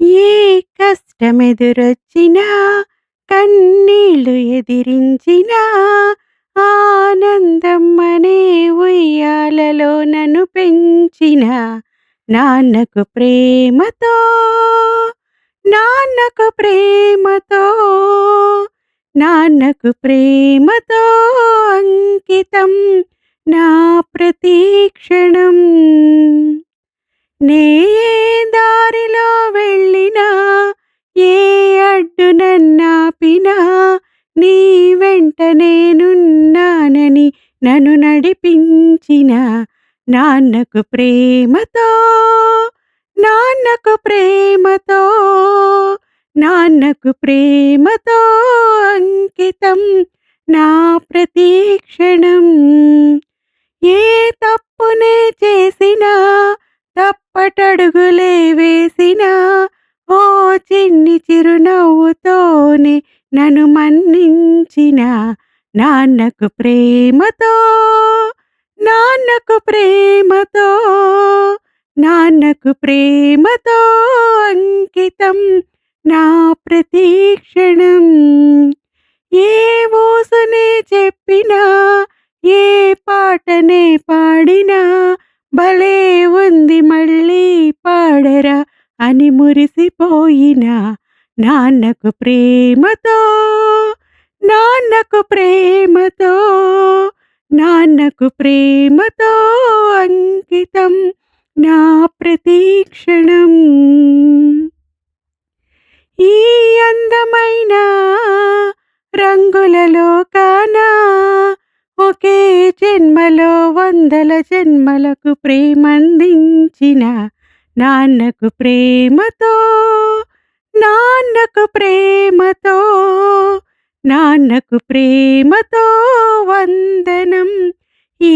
ఏ కష్టమెదురొచ్చినా, కన్నీళ్ళు ఎదిరించినా, ఆనందం అనే ఉయ్యాలలో నన్ను పెంచిన నాన్నకు ప్రేమతో, నాన్నకు ప్రేమతో, నాన్నకు ప్రేమతో అంకితం నా ప్రతీక్షణం నే వెంట నేనున్నానని నన్ను నడిపించిన నాన్నకు ప్రేమతో, నాన్నకు ప్రేమతో, నాన్నకు ప్రేమతో అంకితం నా ప్రతీక్షణం ఏ తప్పునే చేసినా, తప్పటడుగులే వేసినా, ఓ చిన్ని చిరునవ్వుతోనే నన్ను మన్నించిన నాన్నకు ప్రేమతో, నాన్నకు ప్రేమతో, నాన్నకు ప్రేమతో అంకితం నా ప్రతీక్షణం ఏ ఓసనే చెప్పినా, ఏ పాటనే పాడినా, భలే ఉంది మళ్ళీ పాడరా అని మురిసిపోయినా నాన్నకు ప్రేమతో, నాన్నకు ప్రేమతో, నాన్నకు ప్రేమతో అంకితం నా ప్రతీక్షణం. ఈ అందమైన రంగుల కానా ఒకే జన్మలో వందల జన్మలకు ప్రేమందించిన నాన్నకు ప్రేమతో, నాన్నకు ప్రేమతో, నాన్నకు ప్రేమతో వందనం. ఈ